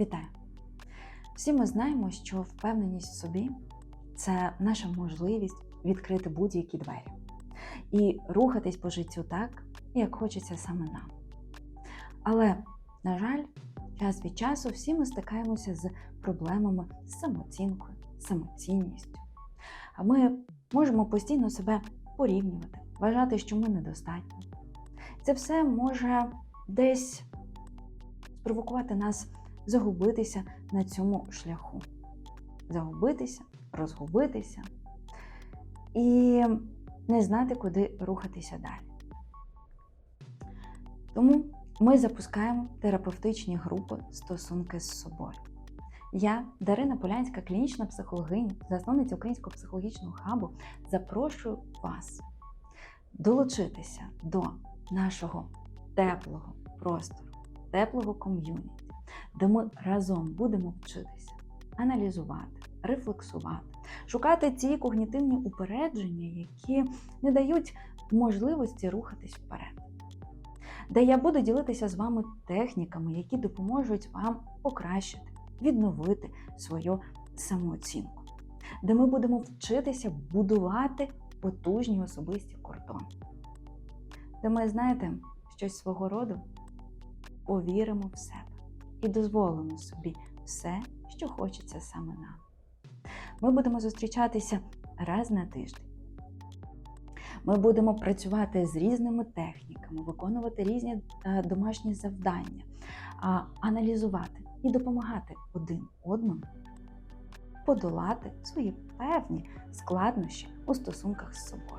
Вітаю! Всі ми знаємо, що впевненість в собі це наша можливість відкрити будь-які двері і рухатись по життю так, як хочеться саме нам. Але, на жаль, час від часу всі ми стикаємося з проблемами з самооцінкою, самоцінністю. А ми можемо постійно себе порівнювати, вважати, що ми недостатні. Це все може десь спровокувати нас загубитися на цьому шляху. Загубитися, розгубитися і не знати, куди рухатися далі. Тому ми запускаємо терапевтичні групи стосунки з собою. Я, Дарина Полянська, клінічна психологиня, засновниця Українського психологічного хабу, запрошую вас долучитися до нашого теплого простору, теплого ком'юніті, де ми разом будемо вчитися, аналізувати, рефлексувати, шукати ті когнітивні упередження, які не дають можливості рухатись вперед. Де я буду ділитися з вами техніками, які допоможуть вам покращити, відновити свою самооцінку, де ми будемо вчитися будувати потужні особисті кордони. Де ми, знаєте, щось свого роду повіримо в себе і дозволимо собі все, що хочеться саме нам. Ми будемо зустрічатися раз на тиждень. Ми будемо працювати з різними техніками, виконувати різні е, домашні завдання, аналізувати і допомагати один одному подолати свої певні складнощі у стосунках з собою.